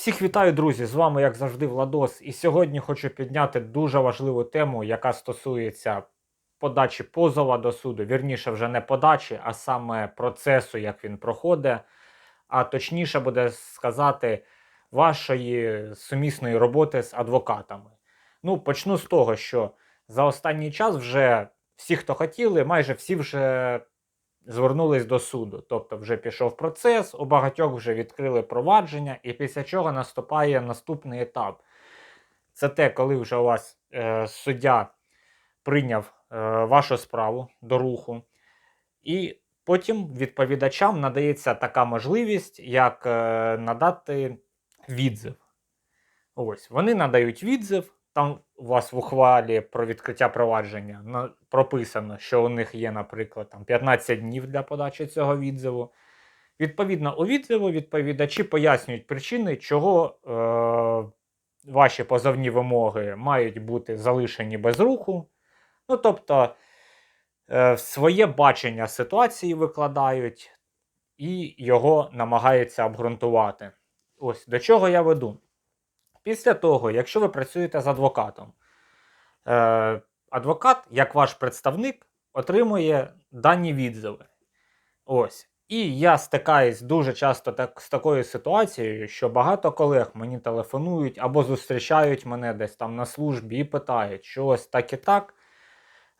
Всіх вітаю, друзі! З вами, як завжди, Владос. І сьогодні хочу підняти дуже важливу тему, яка стосується подачі позова до суду. Вірніше, вже не подачі, а саме процесу, як він проходить. А точніше буде сказати, вашої сумісної роботи з адвокатами. Ну, почну з того, що за останній час вже всі, хто хотіли, майже всі вже звернулись до суду. Тобто вже пішов процес, у багатьох вже відкрили провадження, і після чого наступає наступний етап. Це те, коли вже у вас е, суддя прийняв е, вашу справу до руху, і потім відповідачам надається така можливість, як е, надати відзив. Ось, вони надають відзив. Там у вас в ухвалі про відкриття провадження прописано, що у них є, наприклад, там 15 днів для подачі цього відзиву. Відповідно, у відзиву відповідачі пояснюють причини, чого е, ваші позовні вимоги мають бути залишені без руху. Ну, тобто, е, своє бачення ситуації викладають і його намагаються обґрунтувати. Ось до чого я веду. Після того, якщо ви працюєте з адвокатом, е, адвокат, як ваш представник, отримує дані відзиви. Ось. І я стикаюсь дуже часто так, з такою ситуацією, що багато колег мені телефонують або зустрічають мене десь там на службі і питають, що ось так і так.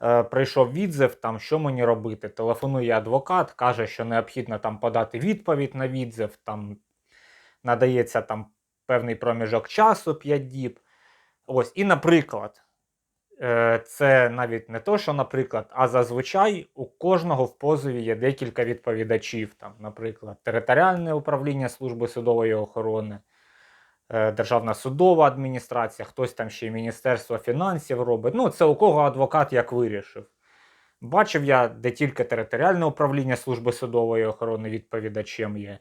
Е, прийшов відзив, там що мені робити. Телефонує адвокат, каже, що необхідно там подати відповідь на відзив, там надається там певний проміжок часу 5 діб. Ось, і, наприклад, е, це навіть не то, що, наприклад, а зазвичай у кожного в позові є декілька відповідачів. Там, наприклад, територіальне управління служби судової охорони, е, Державна судова адміністрація, хтось там ще Міністерство фінансів робить. Ну, це у кого адвокат як вирішив. Бачив я, де тільки територіальне управління служби судової охорони відповідачем є.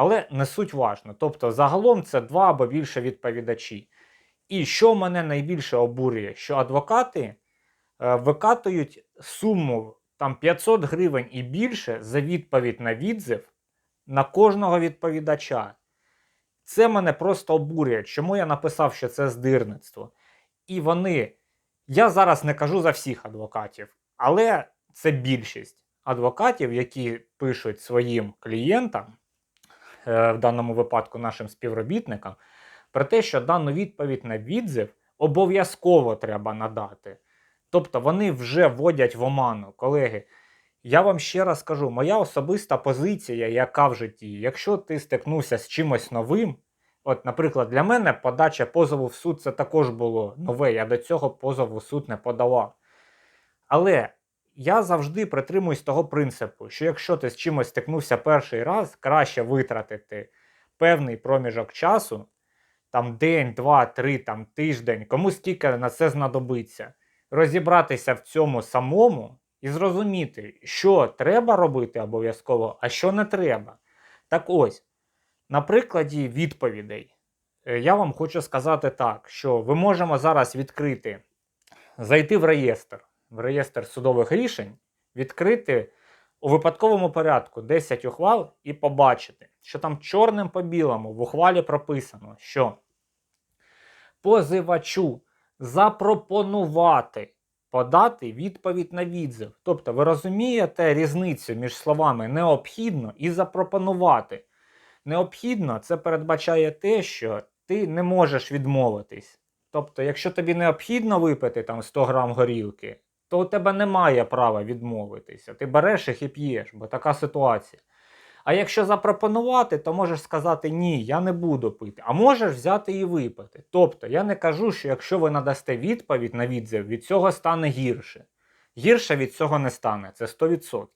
Але не суть важно. Тобто, загалом це два або більше відповідачі. І що мене найбільше обурює, що адвокати е, викатують суму там 500 гривень і більше за відповідь на відзив на кожного відповідача. Це мене просто обурює. Чому я написав, що це здирництво? І вони, я зараз не кажу за всіх адвокатів, але це більшість адвокатів, які пишуть своїм клієнтам, в даному випадку нашим співробітникам, про те, що дану відповідь на відзив обов'язково треба надати. Тобто вони вже вводять в оману, колеги. Я вам ще раз кажу, моя особиста позиція, яка в житті, якщо ти стикнувся з чимось новим, от, наприклад, для мене подача позову в суд це також було нове, я до цього позову в суд не подавав. Але я завжди притримуюсь того принципу, що якщо ти з чимось стикнувся перший раз, краще витратити певний проміжок часу, там день, два, три, там тиждень, кому скільки на це знадобиться, розібратися в цьому самому і зрозуміти, що треба робити обов'язково, а що не треба. Так ось, на прикладі відповідей, е, я вам хочу сказати так, що ви можемо зараз відкрити, зайти в реєстр, в реєстр судових рішень, відкрити у випадковому порядку 10 ухвал і побачити, що там чорним по білому в ухвалі прописано, що позивачу запропонувати подати відповідь на відзив. Тобто, ви розумієте різницю між словами необхідно і запропонувати. Необхідно це передбачає те, що ти не можеш відмовитись. Тобто, якщо тобі необхідно випити там 100 грам горілки, то у тебе немає права відмовитися. Ти береш їх і п'єш, бо така ситуація. А якщо запропонувати, то можеш сказати ні, я не буду пити. А можеш взяти і випити. Тобто, я не кажу, що якщо ви надасте відповідь на відзив, від цього стане гірше. Гірше від цього не стане, це 100%.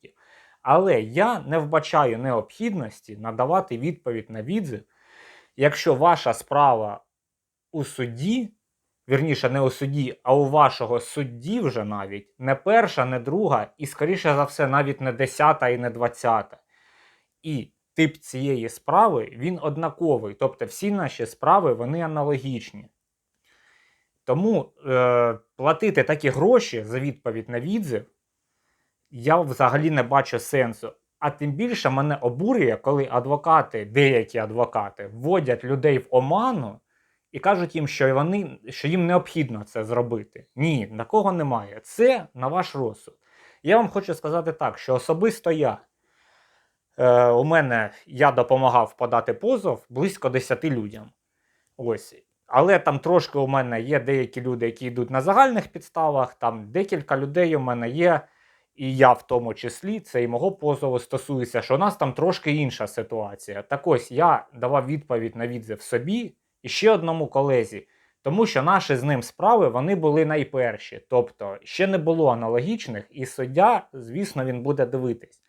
Але я не вбачаю необхідності надавати відповідь на відзив, якщо ваша справа у суді, вірніше, не у суді, а у вашого судді вже навіть не перша, не друга, і, скоріше за все, навіть не десята і не двадцята. І тип цієї справи він однаковий. Тобто всі наші справи вони аналогічні. Тому е, платити такі гроші за відповідь на відзив я взагалі не бачу сенсу. А тим більше мене обурює, коли адвокати, деякі адвокати, вводять людей в оману і кажуть їм, що вони що їм необхідно це зробити. Ні, такого немає. Це на ваш розсуд. Я вам хочу сказати так, що особисто я. Е, у мене я допомагав подати позов близько 10 людям. Ось. Але там трошки у мене є деякі люди, які йдуть на загальних підставах, там декілька людей у мене є, і я в тому числі, це і мого позову стосується, що у нас там трошки інша ситуація. Так ось я давав відповідь на відзив собі і ще одному колезі, тому що наші з ним справи вони були найперші. Тобто ще не було аналогічних, і суддя, звісно, він буде дивитись.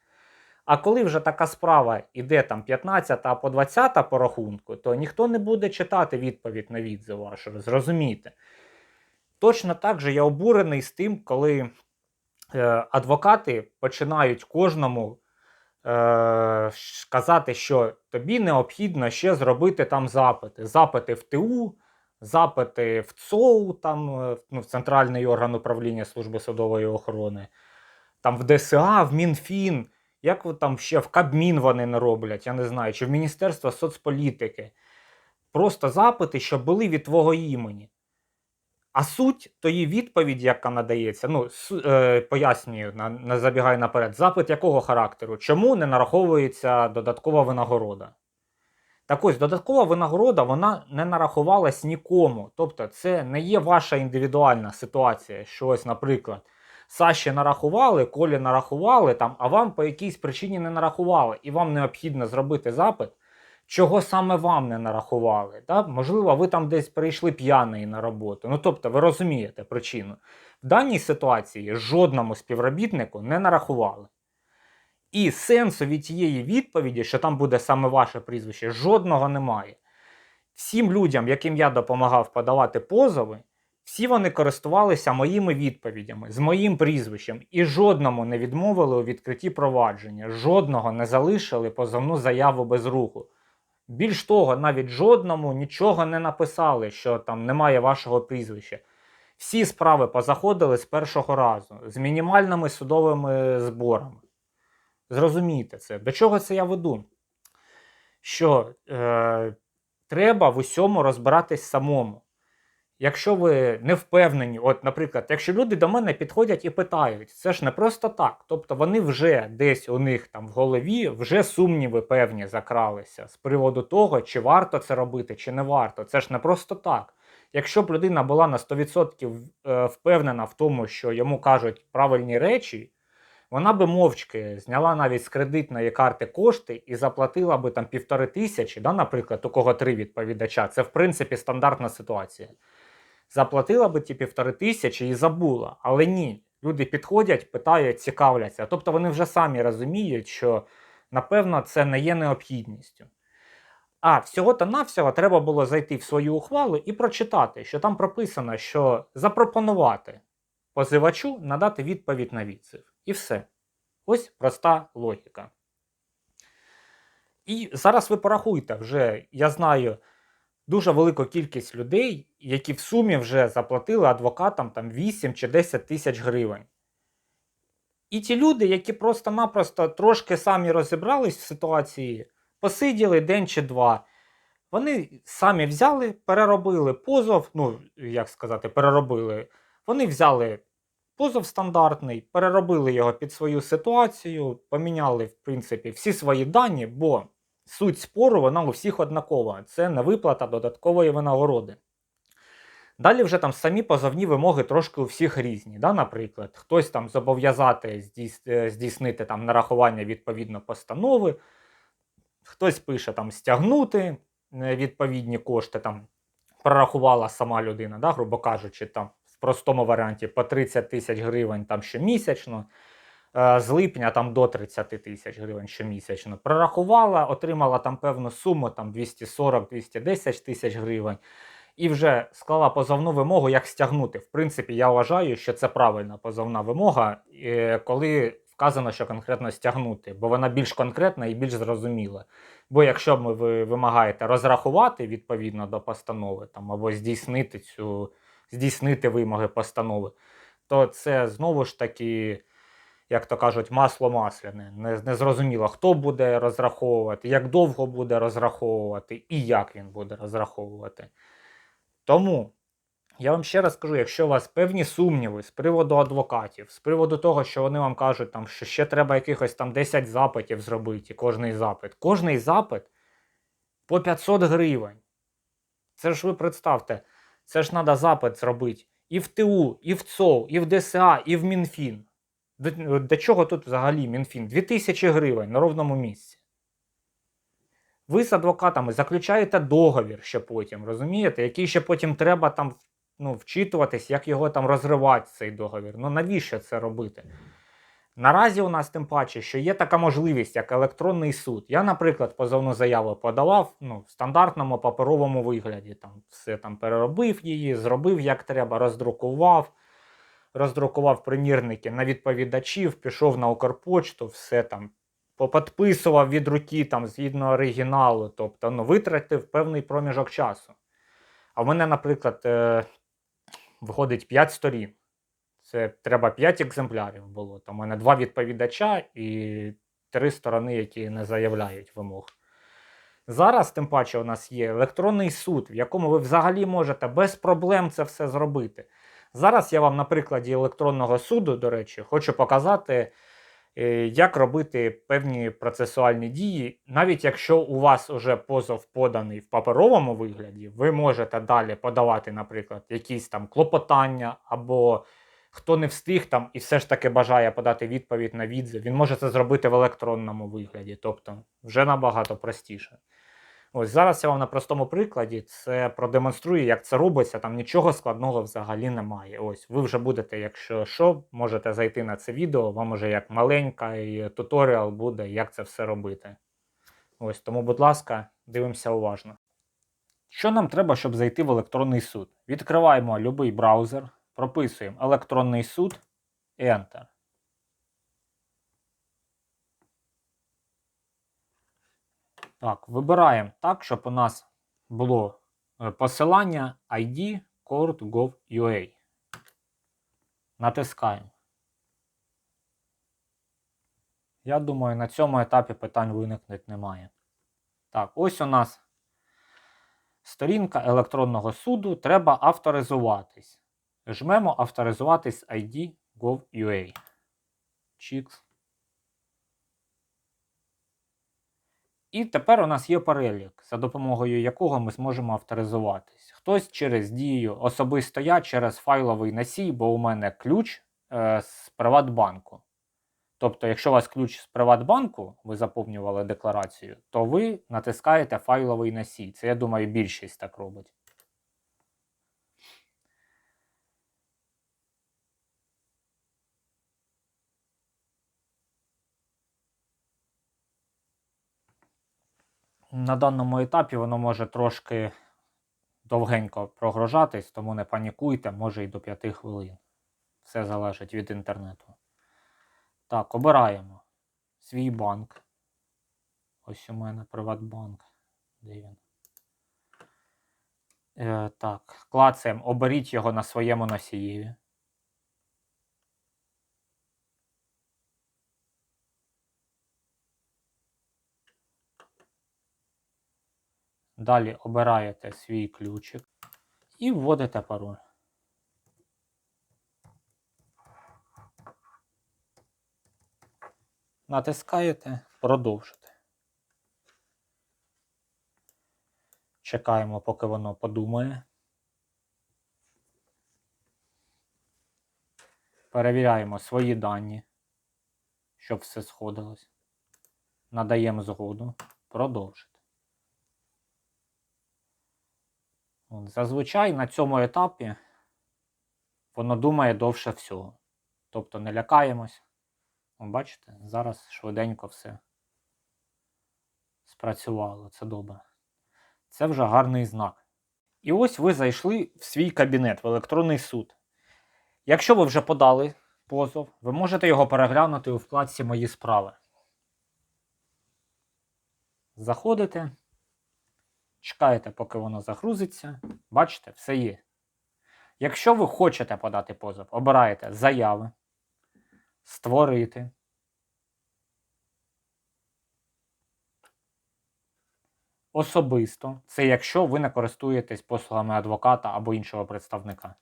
А коли вже така справа іде там 15 по 20 по рахунку, то ніхто не буде читати відповідь на відзив вашого, зрозумійте. Точно так же я обурений з тим, коли е, адвокати починають кожному казати, що тобі необхідно ще зробити там запити. Запити в ТУ, запити в ЦОУ, там, е, ну, в Центральний орган управління Служби судової охорони, там в ДСА, в МінФін. Як там ще в Кабмін вони не роблять, я не знаю, чи в Міністерство соцполітики. Просто запити, що були від твого імені. А суть тої відповіді, яка надається, ну, е, пояснюю, на, не забігаю наперед, запит якого характеру? Чому не нараховується додаткова винагорода? Так ось, додаткова винагорода вона не нарахувалась нікому. Тобто, це не є ваша індивідуальна ситуація. Що ось, наприклад. Саші нарахували, Колі нарахували, там, а вам по якійсь причині не нарахували, і вам необхідно зробити запит, чого саме вам не нарахували. Так? Можливо, ви там десь прийшли п'яний на роботу. Ну тобто, ви розумієте причину. В даній ситуації жодному співробітнику не нарахували. І сенсу від тієї відповіді, що там буде саме ваше прізвище, жодного немає. Всім людям, яким я допомагав подавати позови, всі вони користувалися моїми відповідями з моїм прізвищем і жодному не відмовили у відкритті провадження, жодного не залишили позовну заяву без руху. Більш того, навіть жодному нічого не написали, що там немає вашого прізвища. Всі справи позаходили з першого разу, з мінімальними судовими зборами. Зрозумійте це. До чого це я веду? Що е, треба в усьому розбиратись самому. Якщо ви не впевнені, от, наприклад, якщо люди до мене підходять і питають, це ж не просто так. Тобто вони вже десь у них там в голові вже сумніви певні закралися з приводу того, чи варто це робити, чи не варто. Це ж не просто так. Якщо б людина була на 100% е, впевнена в тому, що йому кажуть правильні речі, вона би мовчки зняла навіть з кредитної карти кошти і заплатила би там півтори тисячі, да, наприклад, у кого три відповідача. Це в принципі стандартна ситуація заплатила би ті півтори тисячі і забула. Але ні, люди підходять, питають, цікавляться. Тобто вони вже самі розуміють, що напевно це не є необхідністю. А всього-то навсього треба було зайти в свою ухвалу і прочитати, що там прописано, що запропонувати позивачу надати відповідь на відзив. І все. Ось проста логіка. І зараз ви порахуйте вже, я знаю дуже велика кількість людей, які в сумі вже заплатили адвокатам там 8 чи 10 тисяч гривень. І ті люди, які просто-напросто трошки самі розібрались в ситуації, посиділи день чи два, вони самі взяли, переробили позов, ну, як сказати, переробили. Вони взяли позов стандартний, переробили його під свою ситуацію, поміняли, в принципі, всі свої дані, бо Суть спору вона у всіх однакова. Це не виплата додаткової винагороди. Далі вже там самі позовні вимоги трошки у всіх різні. Да? Наприклад, хтось там зобов'язати е, здійснити там нарахування відповідно постанови, хтось пише там стягнути е, відповідні кошти, там прорахувала сама людина, да? грубо кажучи, там в простому варіанті по 30 тисяч гривень там щомісячно. Е, з липня там до 30 тисяч гривень щомісячно. Прорахувала, отримала там певну суму, там 240-210 тисяч гривень, і вже склала позовну вимогу, як стягнути. В принципі, я вважаю, що це правильна позовна вимога, коли вказано, що конкретно стягнути, бо вона більш конкретна і більш зрозуміла. Бо якщо ви вимагаєте розрахувати відповідно до постанови там, або здійснити цю здійснити вимоги постанови, то це знову ж таки як то кажуть, масло масляне. Не, не зрозуміло, хто буде розраховувати, як довго буде розраховувати і як він буде розраховувати. Тому я вам ще раз скажу, якщо у вас певні сумніви з приводу адвокатів, з приводу того, що вони вам кажуть, там, що ще треба якихось там 10 запитів зробити, кожний запит. Кожний запит по 500 гривень. Це ж ви представте, це ж треба запит зробити і в ТУ, і в ЦОВ, і в ДСА, і в Мінфін. До, до чого тут взагалі Мінфін? 2000 гривень на ровному місці. Ви з адвокатами заключаєте договір ще потім, розумієте, який ще потім треба там ну, вчитуватись, як його там розривати, цей договір. Ну навіщо це робити? Наразі у нас тим паче, що є така можливість, як електронний суд. Я, наприклад, позовну заяву подавав ну, в стандартному паперовому вигляді. Там все там переробив її, зробив як треба, роздрукував, роздрукував примірники на відповідачів, пішов на Укрпочту, все там поподписував від руки там згідно оригіналу, тобто ну, витратив певний проміжок часу. А в мене, наприклад, е, виходить 5 сторін. Це треба 5 екземплярів було. Там у мене два відповідача і три сторони, які не заявляють вимог. Зараз, тим паче, у нас є електронний суд, в якому ви взагалі можете без проблем це все зробити. Зараз я вам на прикладі електронного суду, до речі, хочу показати, е, як робити певні процесуальні дії. Навіть якщо у вас вже позов поданий в паперовому вигляді, ви можете далі подавати, наприклад, якісь там клопотання або хто не встиг там і все ж таки бажає подати відповідь на відзив, він може це зробити в електронному вигляді, тобто вже набагато простіше. Ось зараз я вам на простому прикладі це продемонструю, як це робиться. Там нічого складного взагалі немає. Ось ви вже будете, якщо що, можете зайти на це відео, вам уже як маленький туторіал буде, як це все робити. Ось тому, будь ласка, дивимося уважно. Що нам треба, щоб зайти в електронний суд? Відкриваємо будь-який браузер, прописуємо електронний суд, Enter. Так, вибираємо так, щоб у нас було е, посилання ID court.gov.ua. Натискаємо. Я думаю, на цьому етапі питань виникнути немає. Так, ось у нас сторінка електронного суду. Треба авторизуватись. Жмемо авторизуватись ID gov.ua. Чікс. І тепер у нас є перелік, за допомогою якого ми зможемо авторизуватись. Хтось через дію особисто я через файловий носій, бо у мене ключ е, з Приватбанку. Тобто, якщо у вас ключ з Приватбанку, ви заповнювали декларацію, то ви натискаєте файловий носій. Це, я думаю, більшість так робить. На даному етапі воно може трошки довгенько прогружатись, тому не панікуйте, може і до 5 хвилин. Все залежить від інтернету. Так, обираємо свій банк. Ось у мене Приватбанк. Де він? Е, так, клацаємо, оберіть його на своєму носієві. Далі обираєте свій ключик і вводите пароль. Натискаєте продовжити. Чекаємо, поки воно подумає. Перевіряємо свої дані, щоб все сходилось. Надаємо згоду. Продовжити. От, Зазвичай на цьому етапі воно думає довше всього. Тобто не лякаємось. Бачите, зараз швиденько все спрацювало. Це добре. Це вже гарний знак. І ось ви зайшли в свій кабінет, в електронний суд. Якщо ви вже подали позов, ви можете його переглянути у вкладці Мої справи. Заходите. Чекаєте, поки воно загрузиться. Бачите, все є. Якщо ви хочете подати позов, обираєте заяви. створити особисто, це якщо ви не користуєтесь послугами адвоката або іншого представника.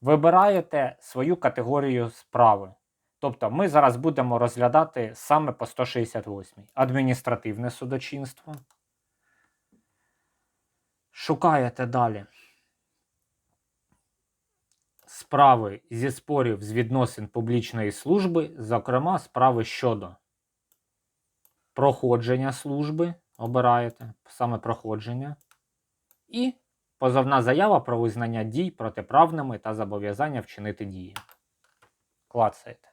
Вибираєте свою категорію справи. Тобто ми зараз будемо розглядати саме по 168 адміністративне судочинство. Шукаєте далі справи зі спорів з відносин публічної служби, зокрема, справи щодо проходження служби, обираєте саме проходження, і позовна заява про визнання дій протиправними та зобов'язання вчинити дії. Клацаєте.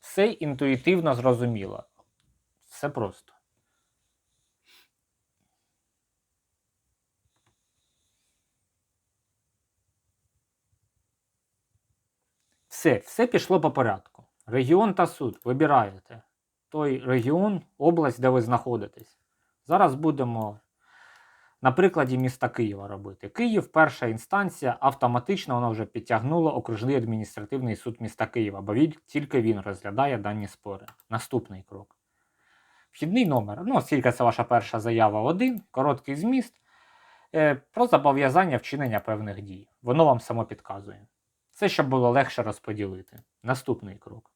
Все інтуїтивно зрозуміло. Все просто. Все, все пішло по порядку. Регіон та суд вибираєте той регіон, область, де ви знаходитесь. Зараз будемо на прикладі міста Києва робити. Київ, перша інстанція, автоматично воно вже підтягнуло окружний адміністративний суд міста Києва, бо він, тільки він розглядає дані спори. Наступний крок. Вхідний номер. Ну, оскільки це ваша перша заява 1, короткий зміст е, про зобов'язання вчинення певних дій. Воно вам само підказує. Це щоб було легше розподілити. Наступний крок.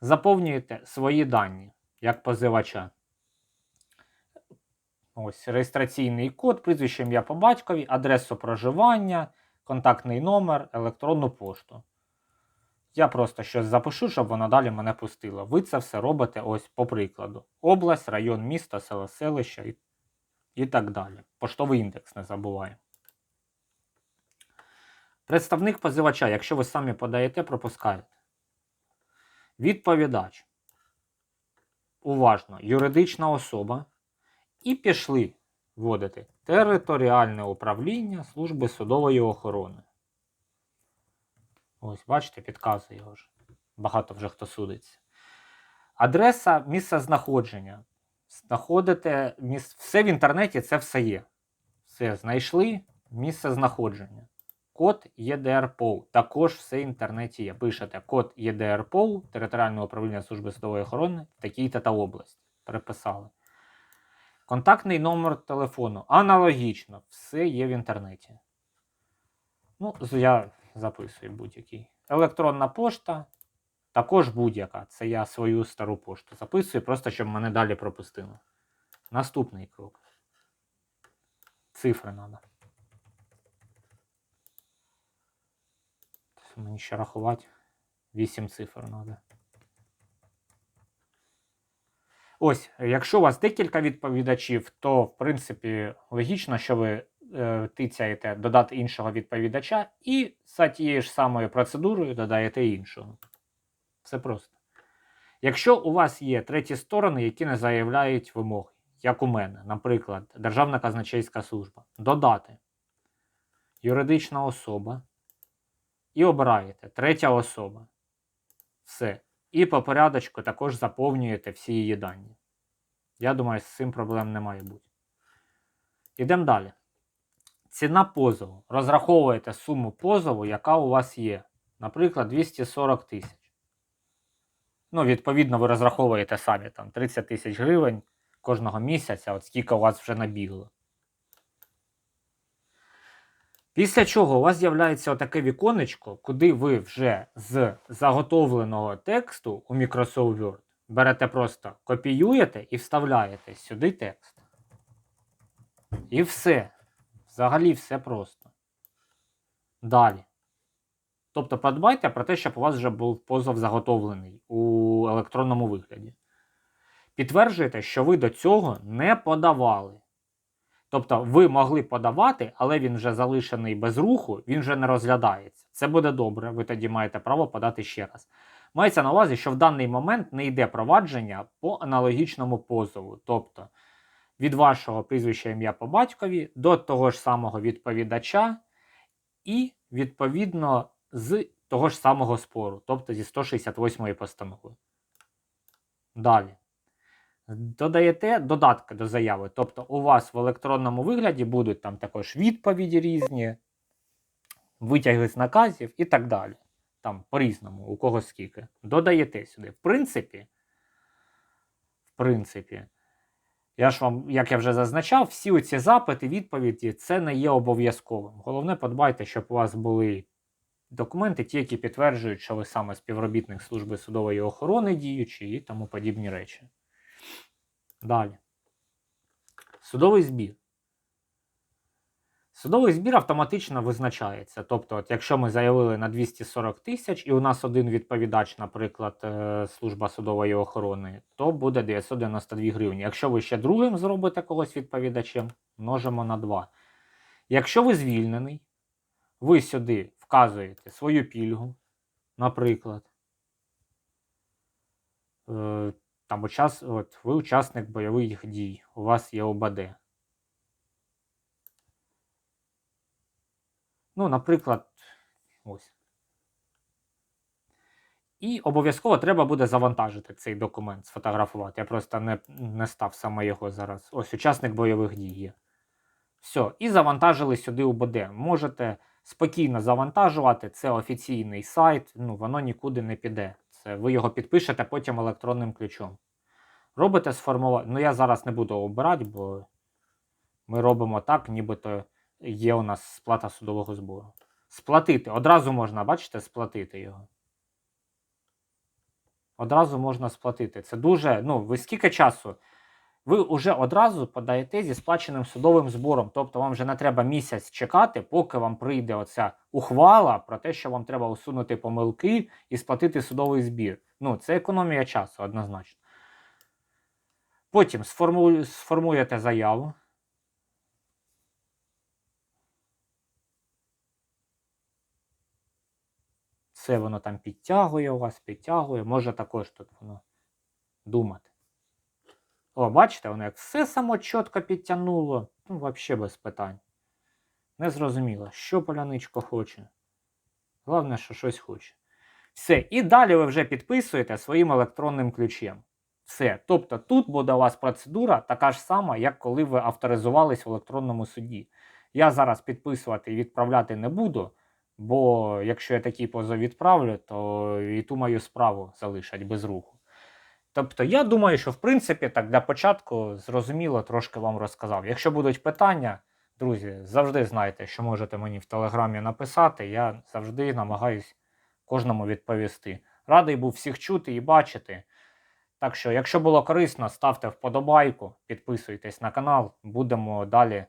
Заповнюєте свої дані як позивача. Ось реєстраційний код, прізвище ім'я по батькові, адресу проживання, контактний номер, електронну пошту. Я просто щось запишу, щоб воно далі мене пустило. Ви це все робите ось по прикладу. Область, район, місто, село, селище і, і так далі. Поштовий індекс не забуваємо. Представник позивача, якщо ви самі подаєте, пропускаєте. Відповідач. Уважно, юридична особа. І пішли вводити територіальне управління Служби судової охорони. Ось, бачите, підказує його вже. Багато вже хто судиться. Адреса місця знаходження. Знаходите міс... все в інтернеті, це все є. Все, знайшли місце знаходження. Код ЄДРПОУ. Також все в інтернеті є. Пишете код ЄДРПОУ, територіальне управління Служби судової охорони в такій-то та області. Переписали. Контактний номер телефону. Аналогічно, все є в інтернеті. Ну, я записую будь-який. Електронна пошта. Також будь-яка. Це я свою стару пошту записую, просто щоб мене далі пропустило. Наступний крок. Цифри треба. Мені ще рахувати. 8 цифр треба. Ось, якщо у вас декілька відповідачів, то в принципі логічно, що ви е, тицяєте додати іншого відповідача і за тією ж самою процедурою додаєте іншого. Все просто. Якщо у вас є треті сторони, які не заявляють вимоги, як у мене, наприклад, Державна казначейська служба, додати юридична особа і обираєте третя особа. Все. І по порядочку також заповнюєте всі її дані. Я думаю, з цим проблем не має бути. Йдемо далі. Ціна позову. Розраховуєте суму позову, яка у вас є. Наприклад, 240 тисяч. Ну, відповідно, ви розраховуєте самі там 30 тисяч гривень кожного місяця, от скільки у вас вже набігло. Після чого у вас з'являється отаке віконечко, куди ви вже з заготовленого тексту у Microsoft Word берете просто копіюєте і вставляєте сюди текст. І все. Взагалі все просто. Далі. Тобто подбайте про те, щоб у вас вже був позов заготовлений у електронному вигляді. Підтверджуєте, що ви до цього не подавали. Тобто ви могли подавати, але він вже залишений без руху, він вже не розглядається. Це буде добре, ви тоді маєте право подати ще раз. Мається на увазі, що в даний момент не йде провадження по аналогічному позову. Тобто від вашого прізвища ім'я по батькові до того ж самого відповідача, і відповідно з того ж самого спору, тобто зі 168 постанови. Далі. Додаєте додатки до заяви. Тобто у вас в електронному вигляді будуть там також відповіді різні, витяги з наказів і так далі. там по-різному, у кого скільки. Додаєте сюди. В принципі, в принципі, я ж вам, як я вже зазначав, всі ці запити, відповіді це не є обов'язковим. Головне, подбайте, щоб у вас були документи, ті, які підтверджують, що ви саме співробітник служби судової охорони діючі і тому подібні речі. Далі. Судовий збір. Судовий збір автоматично визначається. Тобто, от якщо ми заявили на 240 тисяч, і у нас один відповідач, наприклад, е, служба судової охорони, то буде 992 гривні. Якщо ви ще другим зробите когось відповідачем, множимо на 2. Якщо ви звільнений, ви сюди вказуєте свою пільгу, наприклад. Там учас, от, ви учасник бойових дій, у вас є ОБД. Ну, наприклад, ось. І обов'язково треба буде завантажити цей документ, сфотографувати. Я просто не, не став саме його зараз. Ось учасник бойових дій є. Все, і завантажили сюди УБД. Можете спокійно завантажувати. Це офіційний сайт, ну воно нікуди не піде. Це ви його підпишете потім електронним ключом. Робите сформувати. Ну, я зараз не буду обирати, бо ми робимо так, нібито є у нас сплата судового збору. Сплатити. Одразу можна, бачите, сплатити його. Одразу можна сплатити. Це дуже. Ну, ви скільки часу? Ви вже одразу подаєте зі сплаченим судовим збором. Тобто вам вже не треба місяць чекати, поки вам прийде оця ухвала про те, що вам треба усунути помилки і сплатити судовий збір. Ну, це економія часу, однозначно. Потім сформу... сформуєте заяву. Все воно там підтягує у вас, підтягує. Може також тут воно думати. О, бачите, воно як все само чітко підтягнуло. Ну, взагалі без питань. Не зрозуміло, що поляничко хоче. Головне, що щось хоче. Все. І далі ви вже підписуєте своїм електронним ключем. Все. Тобто тут буде у вас процедура така ж сама, як коли ви авторизувались в електронному суді. Я зараз підписувати і відправляти не буду, бо якщо я такий позов відправлю, то і ту мою справу залишать без руху. Тобто, я думаю, що в принципі так для початку зрозуміло трошки вам розказав. Якщо будуть питання, друзі, завжди знайте, що можете мені в телеграмі написати. Я завжди намагаюсь кожному відповісти. Радий був всіх чути і бачити. Так що, якщо було корисно, ставте вподобайку, підписуйтесь на канал, будемо далі.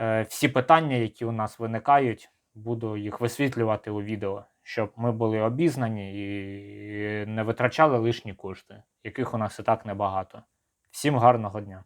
Е, всі питання, які у нас виникають, буду їх висвітлювати у відео, щоб ми були обізнані і не витрачали лишні кошти, яких у нас і так небагато. Всім гарного дня!